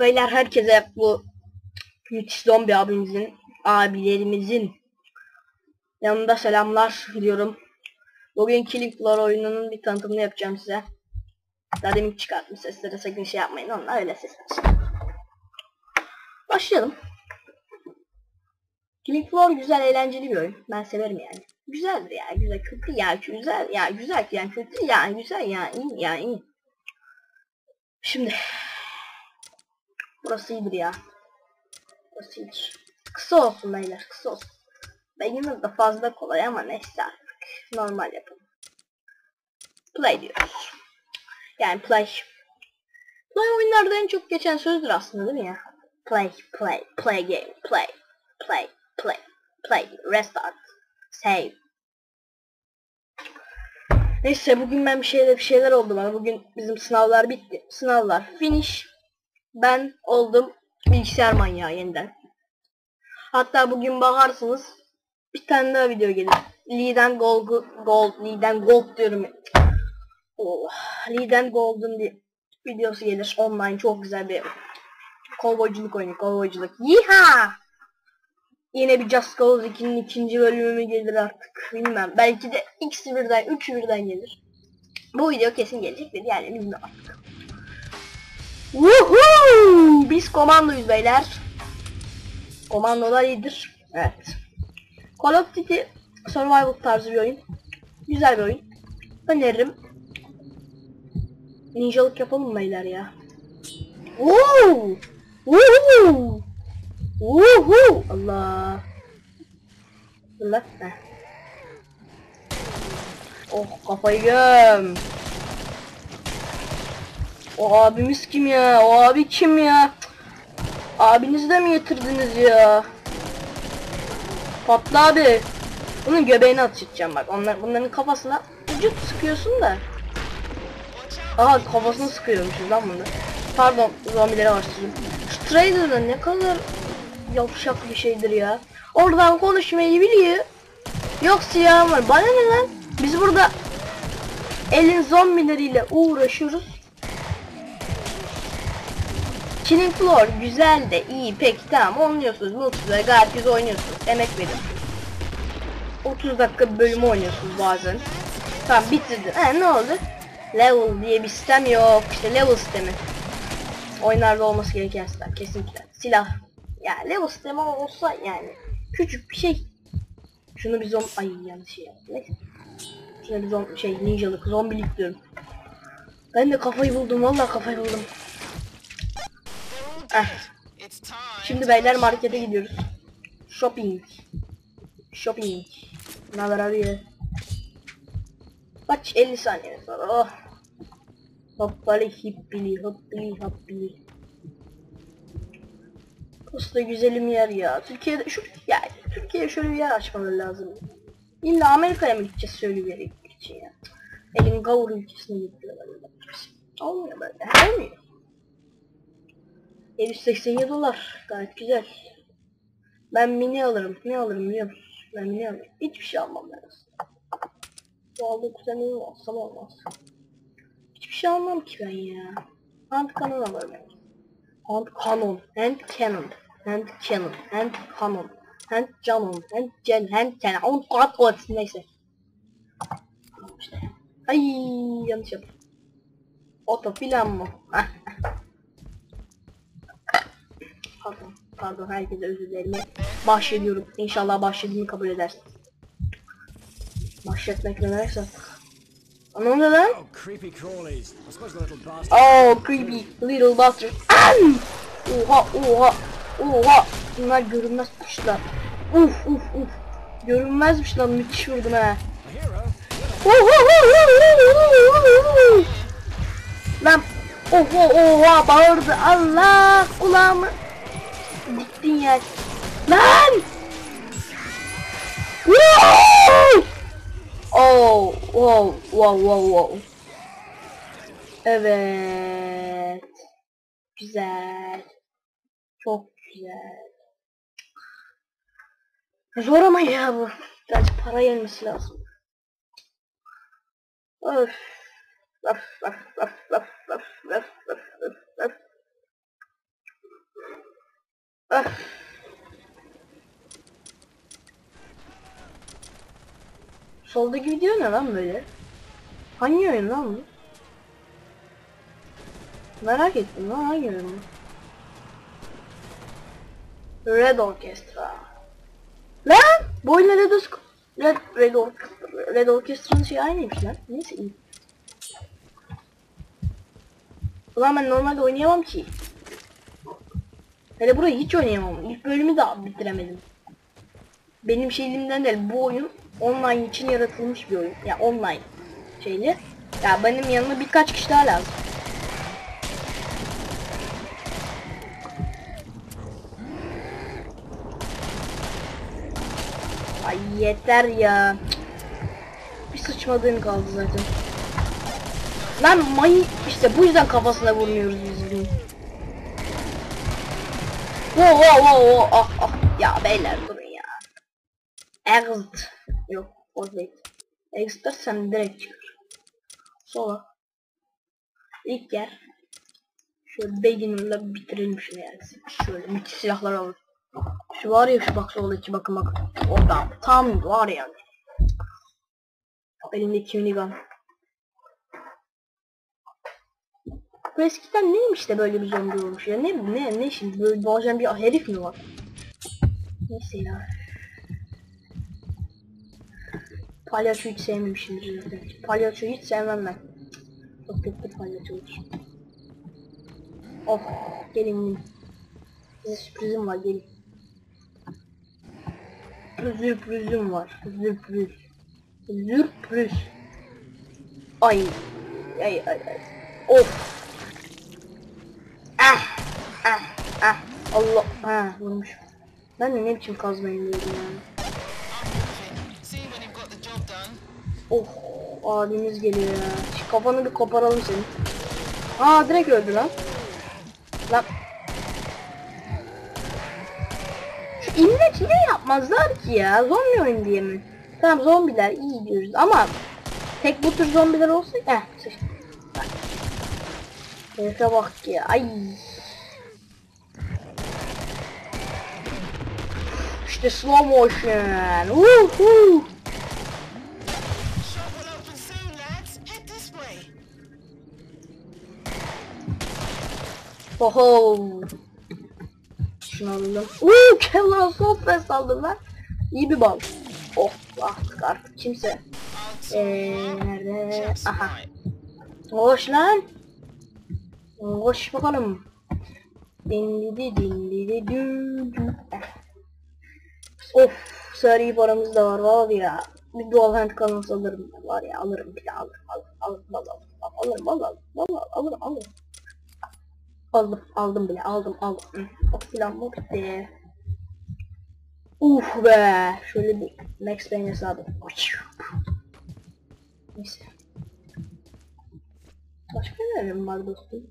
Beyler herkese bu müthiş zombi abimizin, abilerimizin yanında selamlar diliyorum. Bugün Killing Floor oyununun bir tanıtımını yapacağım size. Daha demin çıkarttım seslere sakın şey yapmayın onlar öyle sesler. Başlayalım. Killing Floor güzel eğlenceli bir oyun. Ben severim yani. Güzeldir ya güzel kötü ya güzel ya güzel yani kötü ya güzel ya iyi ya iyi. Şimdi Burası iyidir ya. Burası iyidir. Kısa olsun beyler kısa olsun. Benim de fazla kolay ama neyse artık. Normal yapalım. Play diyoruz. Yani play. Play oyunlarda en çok geçen sözdür aslında değil mi ya? Play, play, play game, play, play, play, play, restart, save. Neyse bugün ben bir şeyler bir şeyler oldu bana. Bugün bizim sınavlar bitti. Sınavlar finish. Ben oldum bilgisayar manyağı yeniden. Hatta bugün bakarsınız bir tane daha video gelir. Lee'den Gold, Gold, Lee'den Gold diyorum. Oh, Lee'den Gold'un bir videosu gelir. Online çok güzel bir kovboyculuk oyunu, kovboyculuk. Yiha! Yine bir Just Cause 2'nin ikinci bölümü mü gelir artık bilmem. Belki de ikisi birden, üçü birden gelir. Bu video kesin gelecek de yani bilmiyorum artık. Woohoo! Biz komandoyuz beyler. Komandolar iyidir. Evet. Call of Duty Survival tarzı bir oyun. Güzel bir oyun. Öneririm. Ninjalık yapalım beyler ya. Woo! Woohoo! Woohoo! Allah. Allah. Heh. Oh kafayı göm. O abimiz kim ya? O abi kim ya? Abinizi de mi getirdiniz ya? Patla abi. Bunun göbeğini atacağım bak. Onlar bunların kafasına vücut sıkıyorsun da. Aha kafasını sıkıyormuşuz lan bunu. Pardon zombilere başlayayım. Şu ne kadar yavşak bir şeydir ya. Oradan konuşmayı biliyor. Yok siyah var. Bana ne lan? Biz burada elin zombileriyle uğraşıyoruz. Killing Floor. Güzel de iyi. Peki tamam. Oynuyorsunuz multiplayer gayet güzel oynuyorsunuz. Emek verin 30 dakika bölümü oynuyorsunuz bazen. Tamam bitirdin he ne oldu? Level diye bir sistem yok. İşte level sistemi. Oyunlarda olması gereken sistem. Kesinlikle. Silah ya level sistemi olsa yani Küçük bir şey Şunu bir zom ay yanlış şey yaptım neyse Şuna bir zom şey ninjalık zombilik diyorum Ben de kafayı buldum vallahi kafayı buldum Eh. Şimdi beyler markete gidiyoruz. Shopping. Shopping. Ne haber abi? Kaç 50 saniye sonra. Oh. Hoppali hippili hoppili hoppili. Usta güzelim yer ya. Türkiye'de şu ya Türkiye'ye şöyle bir yer açmaları lazım. İlla Amerika'ya mı gideceğiz şöyle bir yere için ya. Elin gavur ülkesine gidiyorlar. Olmuyor böyle. Olmuyor. 787 dolar. Gayet güzel. Ben mini alırım. Ne alırım biliyor musun? Ben mini alırım. Hiçbir şey almam ben aslında. Bu aldığı kuzenimi alsam olmaz. Hiçbir şey almam ki ben ya. Hand cannon alırım. Hand cannon. Hand cannon. Hand cannon. Hand cannon. Hand cannon. Hand can. Hand cannon. Hand kat kat. Neyse. İşte. Ay yanlış yaptım. Oto filan mı? Pardon, pardon herkese özür dilerim. Bahşediyorum. İnşallah bahşedimi kabul edersin. Bahşetmek ne. Ne oluyor lan? Oh, creepy crawlies. I suppose the little bastard. Oh creepy little bastard. Oha oha oha. Bunlar görünmez kuşlar. Uf uf uf. Görünmezmiş lan müthiş vurdum hero? Lan oha oha bağırdı Allah kulağımı diktin ya lan! Oh, wow, wow, wow, wow. Evet. Güzel. Çok güzel. Zor ama ya bu. Birazcık para gelmesi lazım. Öf. Öf, öf, öf, öf, öf, öf, öf, öf, öf. Öf. Soldaki video ne lan böyle? Hangi oyun lan bu? Merak ettim lan hangi oyun bu? Red Orchestra. Lan! Bu oyunla Red, Ork- Red, Red, Ork- Red Orchestra'nın şey aynıymış lan. Neyse iyi. Ulan ben normalde oynayamam ki. Hele burayı hiç oynayamam. İlk bölümü de bitiremedim. Benim şeyimden değil bu oyun online için yaratılmış bir oyun. Ya online şeyli. Ya benim yanıma birkaç kişi daha lazım. Ay yeter ya. Bir sıçmadığım kaldı zaten. Lan may işte bu yüzden kafasına vurmuyoruz biz bunu. Wo wo wo wo ah ah ya beyler durun ya. Exit. Yok o değil. Exit dersem direkt çıkar. Sola. İlk yer. Şöyle beginner'la bitirelim şunu yani. Şöyle müthiş silahlar alalım. Şu var ya şu bak soldaki bakın bakın. Orada tam var yani. Elindeki minigun. Bu eskiden neymiş de böyle bir zombi olmuş ya? Ne ne ne şimdi böyle bazen bir herif mi var? Neyse ya. Palyaço hiç sevmemişim zaten. Palyaço hiç sevmem ben. Çok kötü palyaço olur. Of gelin. Size sürprizim var gelin. Sürprizim var. Sürpriz. Sürpriz. Ay. Ay ay ay. Of. Ah. Ah. Ah. Allah. Ha vurmuş. Ben de ne biçim kazmayı diyordum yani. Oh. Abimiz geliyor ya. Şu kafanı bir koparalım senin. Aa direkt öldü lan. Lan. İmleç ne yapmazlar ki ya? Zombi oyun diye mi? Tamam zombiler iyi diyoruz ama tek bu tür zombiler olsa eh sıçtı. Herife bak ya. Ay. İşte slow motion. Woohoo. Shop şunu aldım. Uuu Kevlar Software aldım lan. İyi bir bal. Oh artık artık kimse. Eee nerede? Aha. Hoş lan. Hoş bakalım. Dindidi dindidi düm Of seri paramız da var abi ya. Bir dual hand kanalı alırım var ya alırım bir de alırım alırım alırım alırım alırım alırım alırım. alırım aldım aldım bile aldım aldım o silah mı bitti Uf be şöyle bir Max Payne hesabı Neyse Başka nelerim var dostum?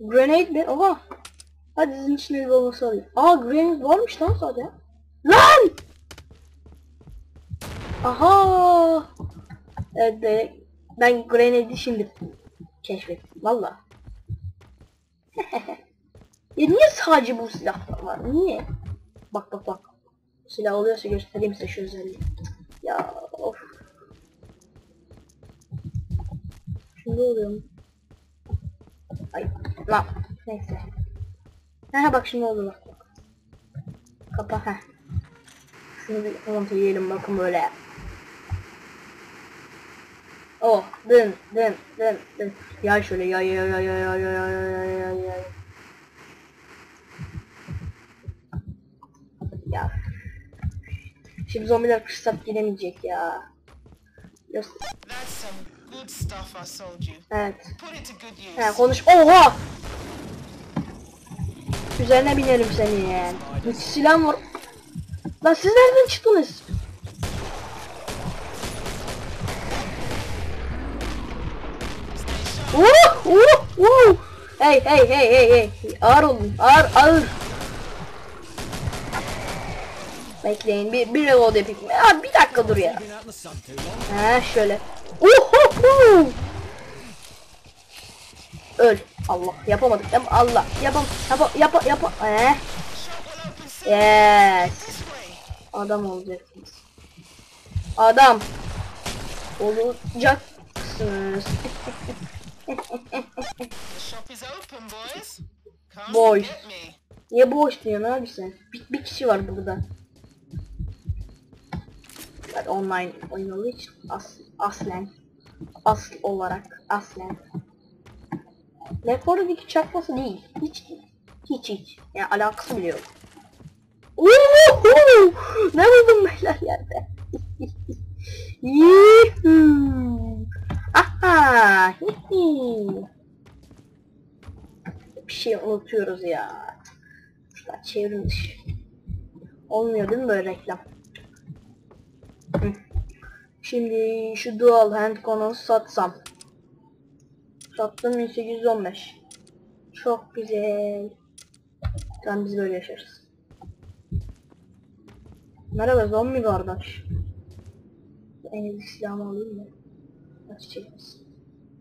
Grenade mi? Oha! Hadi sizin içine bir olması alayım. Aa grenade varmış lan sadece. Lan! Aha! Evet be, ben grenade'i şimdi keşfettim valla. ya niye sadece bu silahlar var? Niye? Bak bak bak. Silah oluyorsa göstereyim size şu özelliği. Ya of. Şimdi oluyor mu? Ay lan neyse. Ha bak şimdi oldu bak. Kapa ha. Şunu bir kontrol yiyelim bakın böyle. Oh dın dın dın dın. Yay şöyle yay yay yay yay yay yay yay yay yay yay. Ya. Şimdi zombiler kırsat giremeyecek ya. You. Evet. He konuş. Oha! Üzerine binerim seni yani. Bir silah var. Lan siz nereden çıktınız? Uh, uh. Hey hey hey hey hey. Ağır olun. Ağır ağır. Bekleyin bir, bir reload yapayım. Ya, bir dakika dur ya. Ha şöyle. Uhuhu. Öl. Allah yapamadık değil? Allah yapam yapa yapa yapa. Eh. Yes. Adam olacaksınız. Adam olacaksınız. The shop is open, boys. Come Boys. get me. Niye boş diyorsun abi sen? Bir, bir kişi vardı burada. Ben online oyun olduğu için as, aslen asl olarak aslen Left 4 Dead'deki çakması değil. Hiç. Hiç hiç. Yani alakası bile yok. Ne buldum beyler yerde? Yuhuu! Hihi! Bir şey unutuyoruz ya. Şurada çevrim dışı. Olmuyor değil mi böyle reklam? Şimdi şu dual hand konu satsam. Sattım 1815. Çok güzel. Tamam biz böyle yaşarız. Merhaba zombi kardeş. En iyi silahımı alayım mı? Aç çekmesin.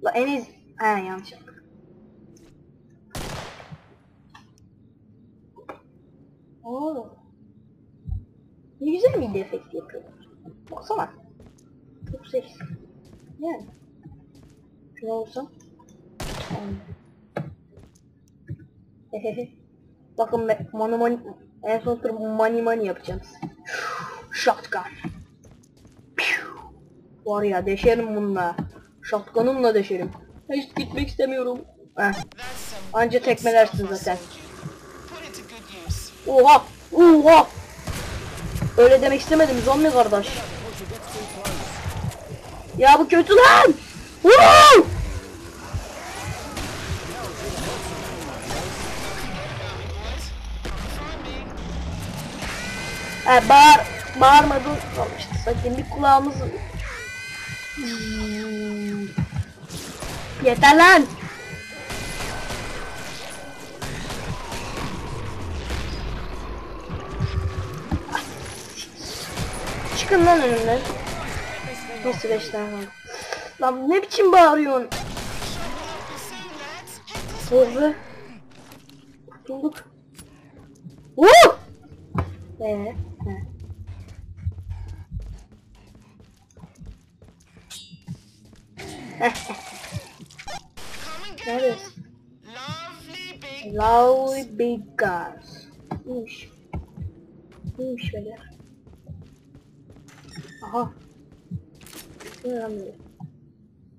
La en iyi... He yanlış yaptım. Oo. Ne güzel bir efekt yapıyorlar. Baksana. Çok seksi. Yani. Şuna olsam. Hehehe. Bakın ben mani mani en son tur mani mani yapacağız. Shotgun. Var ya deşerim bununla. Shotgun'umla deşerim. Hiç gitmek istemiyorum. Heh. Anca tekmelersin zaten. Oha! Oha! Öyle demek istemedim zombi kardeş. Ya bu kötü lan! Woo! Ha, bağır, bağırmadın. Kalmıştı zaten bir kulağımız... Hmm. Yeter lan! Çıkın lan önümden. Neyse beş tane. Lan ne biçim bağırıyorsun? Doğru. Kurtulduk. Woo! Ee, Neredesin? Lovely big guns. Neymiş? Neymiş böyle? Aha. Ne?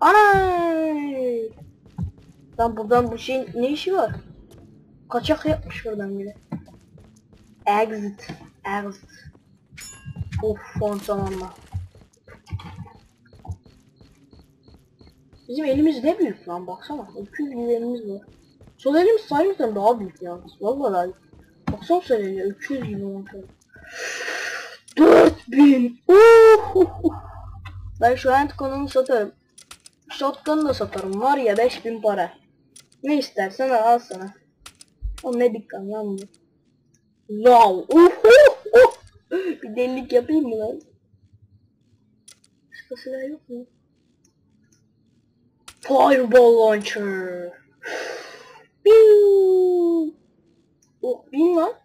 Anay! Lan buradan bu şeyin ne işi var? Kaçak yapmış buradan biri. Exit. Exit. Of fontanlanma. Bizim elimiz ne büyük lan baksana. 200 gibi elimiz var. Sol elimiz sayımızdan daha büyük yalnız. Vallahi. Baksana sol eline 200 gibi monitör. 4000. Uhuhu. Ben şu hand konunu satarım. Shotgun'u da satarım. Var ya 5000 para. Ne istersen al, sana. O ne dikkat lan bu. Wow. Uhuhu. Bir delilik yapayım mı lan? Başka silah yok mu? Fireball launcher. Piu. Oh bin lan.